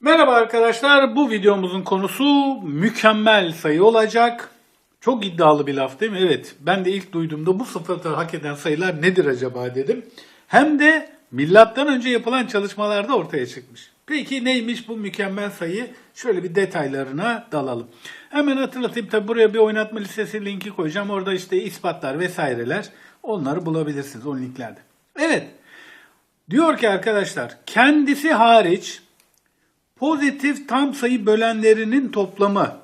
Merhaba arkadaşlar. Bu videomuzun konusu mükemmel sayı olacak. Çok iddialı bir laf değil mi? Evet. Ben de ilk duyduğumda bu sıfatı hak eden sayılar nedir acaba dedim. Hem de milattan önce yapılan çalışmalarda ortaya çıkmış. Peki neymiş bu mükemmel sayı? Şöyle bir detaylarına dalalım. Hemen hatırlatayım. Tabi buraya bir oynatma listesi linki koyacağım. Orada işte ispatlar vesaireler onları bulabilirsiniz o linklerde. Evet. Diyor ki arkadaşlar kendisi hariç pozitif tam sayı bölenlerinin toplamı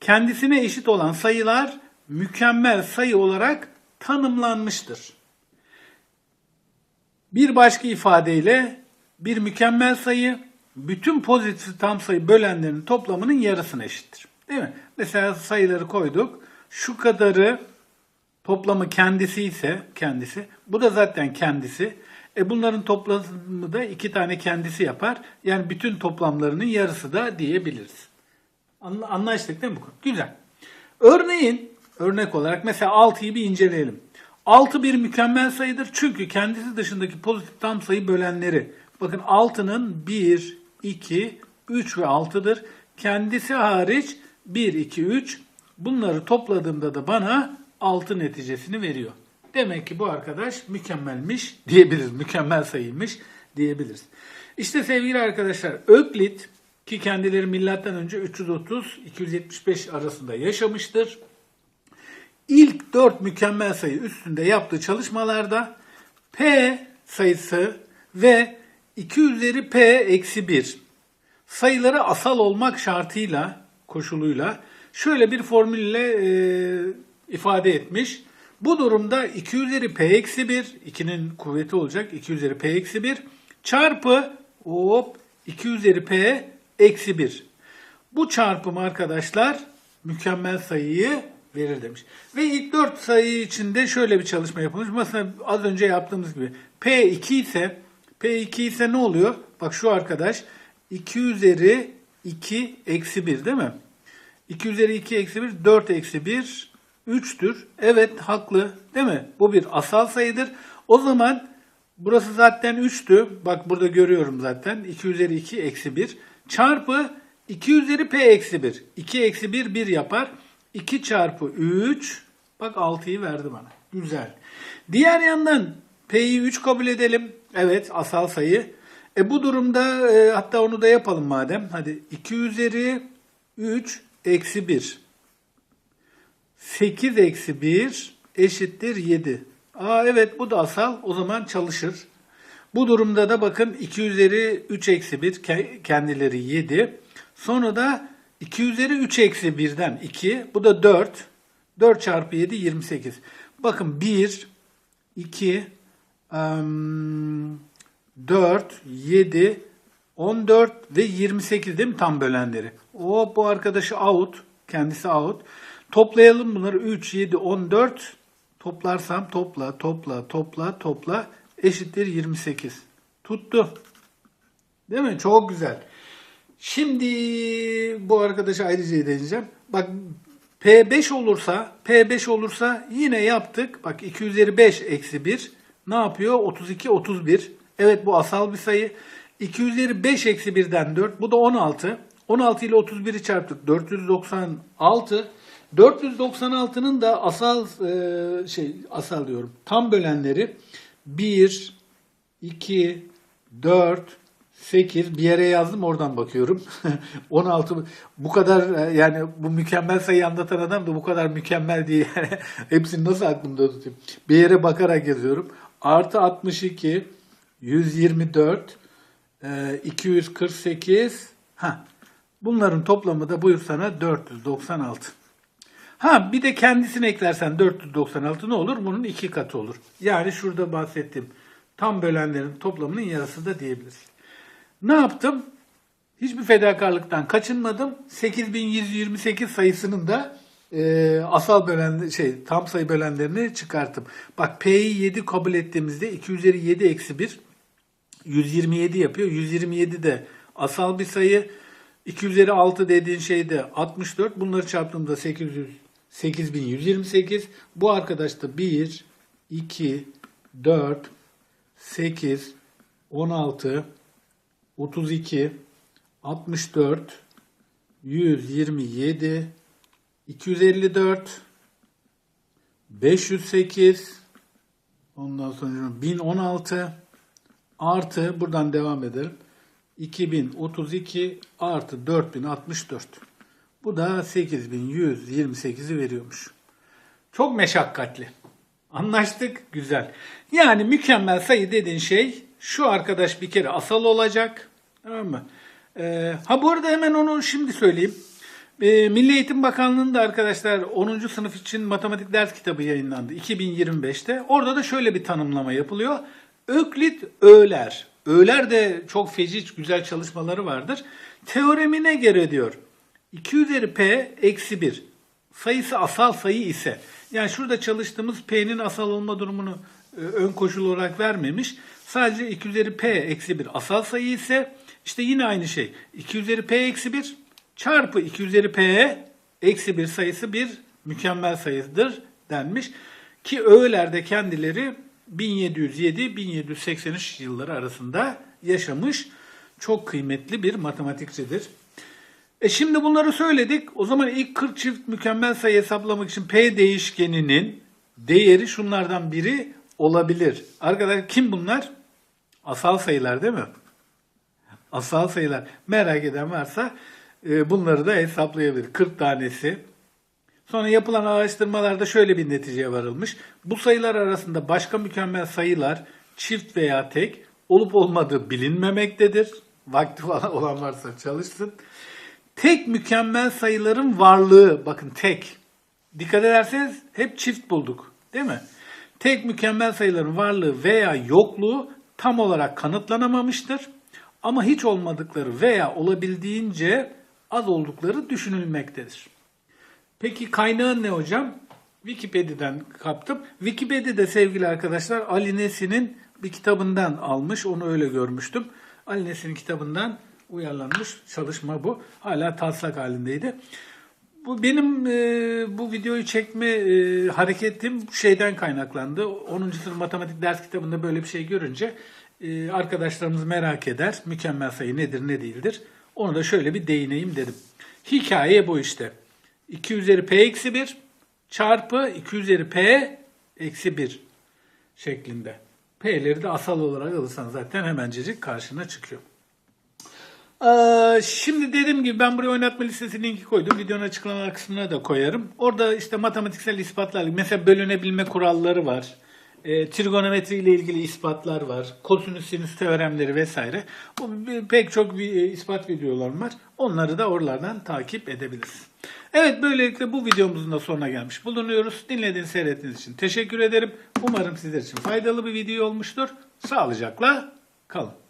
kendisine eşit olan sayılar mükemmel sayı olarak tanımlanmıştır. Bir başka ifadeyle bir mükemmel sayı bütün pozitif tam sayı bölenlerinin toplamının yarısına eşittir. Değil mi? Mesela sayıları koyduk. Şu kadarı toplamı kendisi ise kendisi. Bu da zaten kendisi. E bunların toplamı da iki tane kendisi yapar. Yani bütün toplamlarının yarısı da diyebiliriz. Anla- Anlaştık değil mi bu? Güzel. Örneğin, örnek olarak mesela 6'yı bir inceleyelim. 6 bir mükemmel sayıdır çünkü kendisi dışındaki pozitif tam sayı bölenleri. Bakın 6'nın 1, 2, 3 ve 6'dır. Kendisi hariç 1, 2, 3. Bunları topladığımda da bana 6 neticesini veriyor. Demek ki bu arkadaş mükemmelmiş diyebiliriz. Mükemmel sayıymış diyebiliriz. İşte sevgili arkadaşlar Öklit ki kendileri milattan önce 330-275 arasında yaşamıştır. İlk 4 mükemmel sayı üstünde yaptığı çalışmalarda P sayısı ve 2 üzeri P eksi 1 sayıları asal olmak şartıyla, koşuluyla şöyle bir formülle e, ifade etmiş. Bu durumda 2 üzeri P eksi 1, 2'nin kuvveti olacak 2 üzeri P eksi 1 çarpı hop 2 üzeri P eksi 1. Bu çarpım arkadaşlar mükemmel sayıyı verir demiş. Ve ilk 4 sayı içinde şöyle bir çalışma yapılmış. Mesela az önce yaptığımız gibi P2 ise P2 ise ne oluyor? Bak şu arkadaş 2 üzeri 2 eksi 1 değil mi? 2 üzeri 2 eksi 1 4 eksi 1 3'tür. Evet haklı değil mi? Bu bir asal sayıdır. O zaman burası zaten 3'tü. Bak burada görüyorum zaten. 2 üzeri 2 eksi 1 çarpı 2 üzeri p eksi 1. 2 eksi 1 1 yapar. 2 çarpı 3 bak 6'yı verdi bana. Güzel. Diğer yandan p'yi 3 kabul edelim. Evet asal sayı. E bu durumda e, hatta onu da yapalım madem. Hadi 2 üzeri 3 eksi 1. 8 eksi 1 eşittir 7. Aa evet bu da asal. O zaman çalışır. Bu durumda da bakın 2 üzeri 3 eksi 1 ke- kendileri 7. Sonra da 2 üzeri 3 eksi 1'den 2. Bu da 4. 4 çarpı 7 28. Bakın 1, 2, em, 4, 7, 14 ve 28 değil mi tam bölenleri? O bu arkadaşı out. Kendisi out. Toplayalım bunları. 3, 7, 14. Toplarsam topla, topla, topla, topla. Eşittir 28. Tuttu. Değil mi? Çok güzel. Şimdi bu arkadaşı ayrıca deneyeceğim. Bak P5 olursa P5 olursa yine yaptık. Bak 2 üzeri 5 eksi 1 ne yapıyor? 32 31. Evet bu asal bir sayı. 2 üzeri 5 eksi 1'den 4. Bu da 16. 16 ile 31'i çarptık. 496. 496'nın da asal e, şey asal diyorum. Tam bölenleri 1 2 4 8 bir yere yazdım oradan bakıyorum. 16 bu kadar e, yani bu mükemmel sayıyı anlatan adam da bu kadar mükemmel diye yani hepsini nasıl aklımda tutayım? Bir yere bakarak yazıyorum. Artı 62 124 e, 248 ha bunların toplamı da buyur sana 496. Ha bir de kendisini eklersen 496 ne olur? Bunun iki katı olur. Yani şurada bahsettiğim tam bölenlerin toplamının yarısı da diyebiliriz. Ne yaptım? Hiçbir fedakarlıktan kaçınmadım. 8128 sayısının da e, asal bölen şey tam sayı bölenlerini çıkarttım. Bak P'yi 7 kabul ettiğimizde 2 üzeri 7 eksi 1 127 yapıyor. 127 de asal bir sayı. 2 üzeri 6 dediğin şey de 64. Bunları çarptığımda 800 8128. Bu arkadaş da 1, 2, 4, 8, 16, 32, 64 127 254 508 ondan sonra 1016 artı buradan devam edelim. 2032 artı 4064. Bu da 8128'i veriyormuş. Çok meşakkatli. Anlaştık. Güzel. Yani mükemmel sayı dediğin şey şu arkadaş bir kere asal olacak. Tamam mı? Ee, ha bu arada hemen onu şimdi söyleyeyim. Ee, Milli Eğitim Bakanlığı'nda arkadaşlar 10. sınıf için matematik ders kitabı yayınlandı 2025'te. Orada da şöyle bir tanımlama yapılıyor. Öklit öğler. Öğler de çok feci güzel çalışmaları vardır. Teoremine göre diyor 2 üzeri p eksi 1 sayısı asal sayı ise yani şurada çalıştığımız p'nin asal olma durumunu e, ön koşul olarak vermemiş. Sadece 2 üzeri p eksi 1 asal sayı ise işte yine aynı şey. 2 üzeri p eksi 1 çarpı 2 üzeri p eksi 1 sayısı bir mükemmel sayıdır denmiş. Ki öğelerde kendileri 1707-1783 yılları arasında yaşamış çok kıymetli bir matematikçidir. E şimdi bunları söyledik. O zaman ilk 40 çift mükemmel sayı hesaplamak için P değişkeninin değeri şunlardan biri olabilir. Arkadaşlar kim bunlar? Asal sayılar değil mi? Asal sayılar. Merak eden varsa e, bunları da hesaplayabilir. 40 tanesi. Sonra yapılan araştırmalarda şöyle bir neticeye varılmış. Bu sayılar arasında başka mükemmel sayılar çift veya tek olup olmadığı bilinmemektedir. Vakti falan olan varsa çalışsın. Tek mükemmel sayıların varlığı, bakın tek. Dikkat ederseniz hep çift bulduk, değil mi? Tek mükemmel sayıların varlığı veya yokluğu tam olarak kanıtlanamamıştır. Ama hiç olmadıkları veya olabildiğince az oldukları düşünülmektedir. Peki kaynağın ne hocam? Wikipedia'dan kaptım. Wikipedia'da sevgili arkadaşlar Ali Nesin'in bir kitabından almış. Onu öyle görmüştüm. Ali Nesin'in kitabından uyarlanmış çalışma bu. Hala taslak halindeydi. Bu benim e, bu videoyu çekme e, hareketim şeyden kaynaklandı. 10. sınıf matematik ders kitabında böyle bir şey görünce e, arkadaşlarımız merak eder. Mükemmel sayı nedir ne değildir. Onu da şöyle bir değineyim dedim. Hikaye bu işte. 2 üzeri p eksi 1 çarpı 2 üzeri p eksi 1 şeklinde. P'leri de asal olarak alırsan zaten hemencecik karşına çıkıyor. Ee, şimdi dediğim gibi ben buraya oynatma listesi linki koydum. Videonun açıklama kısmına da koyarım. Orada işte matematiksel ispatlar, mesela bölünebilme kuralları var. E, trigonometri ile ilgili ispatlar var. Kosinüs sinüs teoremleri vesaire. Bu pek çok bir, e, ispat videolarım var. Onları da oralardan takip edebiliriz. Evet böylelikle bu videomuzun da sonuna gelmiş bulunuyoruz. Dinlediğiniz, seyrettiğiniz için teşekkür ederim. Umarım sizler için faydalı bir video olmuştur. Sağlıcakla kalın.